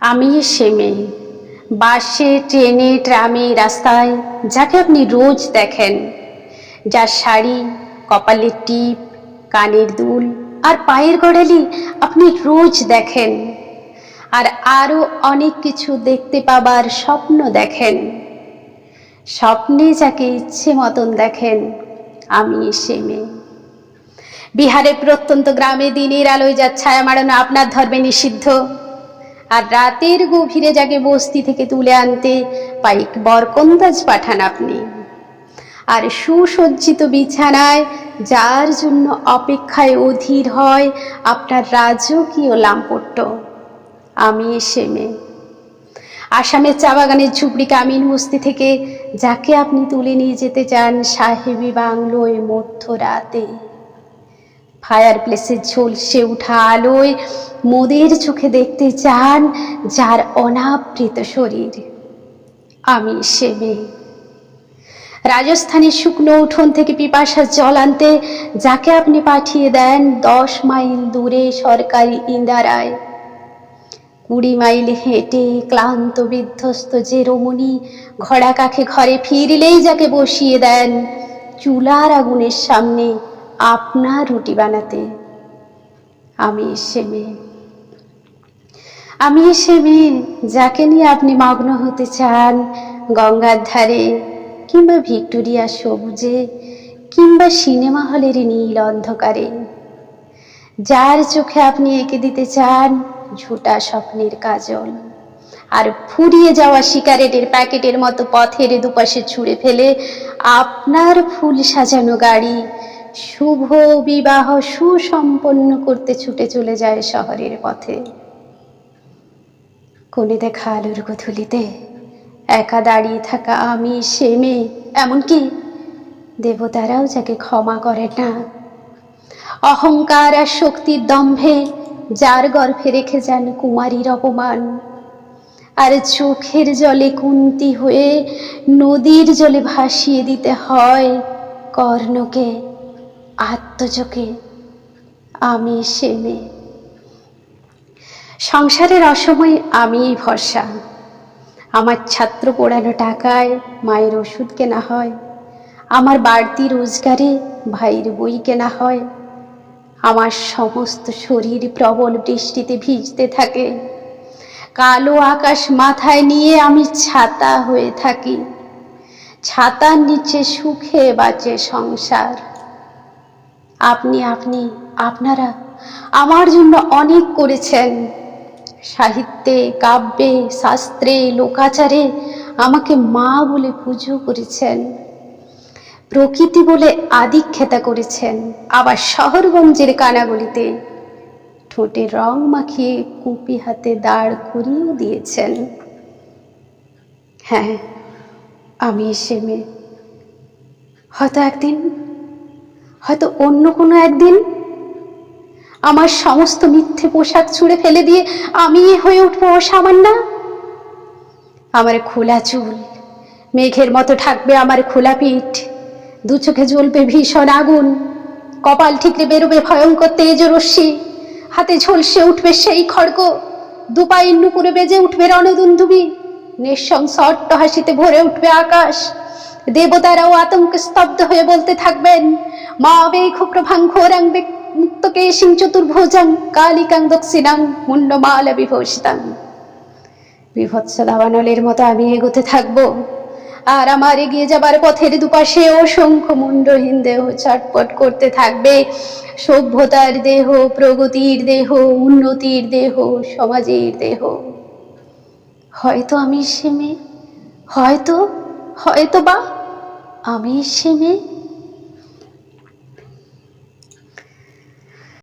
আমি সে মেয়ে। বাসে, ট্রেনে, ট্রামে, রাস্তায়, যাকে আপনি রোজ দেখেন, যার শাড়ি, কপালের টিপ, কানের দুল আর পায়ের গড়ালি আপনি রোজ দেখেন আর আরও অনেক কিছু দেখতে পাবার স্বপ্ন দেখেন। স্বপ্নে যাকে ইচ্ছে মতন দেখেন, আমি সে মেয়ে। বিহারের প্রত্যন্ত গ্রামে দিনের আলোয় যা ছায়া মারানো আপনার ধর্মে নিষিদ্ধ। আর রাতের গভীরে যাকে বস্তি থেকে তুলে আনতে পাইক বরকন্দাজ পাঠান আপনি। আর সুসজ্জিত বিছানায় যার জন্য অপেক্ষায় অধীর হয় আপনার রাজকীয় লাম্পট্য। আমি সে মেয়ে আসামের চা বাগানের ঝুপড়ি কামিন বস্তি থেকে যাকে আপনি তুলে নিয়ে যেতে চান সাহেবী বাংলোয় মধ্যরাতে। ফায়ার প্লেসের ঝলসে উঠা আলোয় মোদের চোখে দেখতে চান যার অনাবৃত শরীর। আমি সে মেয়ে। রাজস্থানের শুকনো উঠোন থেকে পিপাসার জল আনতে যাকে আপনি পাঠিয়ে দেন দশ মাইল দূরে সরকারি ইন্দারায়। কুড়ি মাইল হেঁটে ক্লান্ত বিধ্বস্ত যে রমণী ঘোড়া কাখে ঘরে ফিরলেই যাকে বসিয়ে দেন চুলার আগুনের সামনে আপনার রুটি বানাতে। আমি এসে মেয়ে। আমি এসে মেয়ে যাকে নিয়ে আপনি মগ্ন হতে চান, গঙ্গার ধারে কিংবা ভিক্টোরিয়া সবুজে কিংবা সিনেমা হলের নীল অন্ধকারে। যার চোখে আপনি এঁকে দিতে চান ঝোটা স্বপ্নের কাজল, আর ফুরিয়ে যাওয়া সিগারেটের প্যাকেটের মতো পথের দুপাশে ছুঁড়ে ফেলে আপনার ফুল সাজানো গাড়ি শুভ বিবাহ সুসম্পন্ন করতে ছুটে চলে যায় শহরের পথে। কোণে দেখা আলোর গধূলিতে একা দাঁড়িয়ে থাকা আমি সে মেয়ে, এমনকি দেবতারাও যাকে ক্ষমা করে না। অহংকার আর শক্তির দম্ভে যার গর্ভে রেখে যান কুমারীর অপমান। আর চোখের জলে কুন্তি হয়ে নদীর জলে ভাসিয়ে দিতে হয় কর্ণকে। আত্মচোখে আমি সে মেয়ে। সংসারের অসময়ে আমিই ভরসা। আমার ছাত্র পড়ানো টাকায় মায়ের ওষুধ কেনা হয়। আমার বাড়তি রোজগারে ভাইয়ের বই কেনা হয়। আমার সমস্ত শরীর প্রবল বৃষ্টিতে ভিজতে থাকে। কালো আকাশ মাথায় নিয়ে আমি ছাতা হয়ে থাকি। ছাতার নিচে সুখে বাঁচে সংসার। আপনি আপনি, আপনারা আমার জন্য অনেক করেছেন। সাহিত্যে, কাব্যে, শাস্ত্রে, লোকাচারে আমাকে মা বলে পুজো করেছেন। প্রকৃতি বলে আদিক্ষেতা করেছেন। আবার শহরগঞ্জের কানাগলিতে ঠোঁটে রং মাখিয়ে কুপি হাতে দাঁড় করিয়েও দিয়েছেন। হ্যাঁ আমি এসে মেয়ে হয়তো একদিন হয়তো অন্য কোনো একদিন আমার সমস্ত মিথ্যে পোশাক ছুঁড়ে ফেলে দিয়ে আমি হয়ে উঠবো অসামান্য? আমার খোলা চুল, মেঘের মতো ঢাকবে আমার খোলা পিঠ, দু চোখে জ্বলবে ভীষণ আগুন, কপাল ঠিকরে বেরোবে ভয়ঙ্কর তেজ রশ্মি, হাতে ঝলসে উঠবে সেই খড়গ, দুপায়ের নুপুরে বেজে উঠবে রণদুন্দুবি নিঃশংস অট্টহাসিতে ভরে উঠবে আকাশ দেবতারাও আতঙ্কে স্তব্ধ হয়ে বলতে থাকবেন, মা বেঘ প্রভাং ঘোরাং মুক্তকে সিং চতুর্ভুজাং, কালিকাং দক্ষিণাং মুন্ডমালা বিভূষিতাং। বিভৎস দাবানলের মতো আমি এগোতে থাকব, আর আমার এগিয়ে যাবার পথের দুপাশে অসংখ্য মুন্ডহীন দেহ ছটপট করতে থাকবে। সভ্যতার দেহ, প্রগতির দেহ, উন্নতির দেহ, সমাজের দেহ। হয়তো আমি সে মেয়ে, হয়তো হয়তো বা আমি সে মেয়ে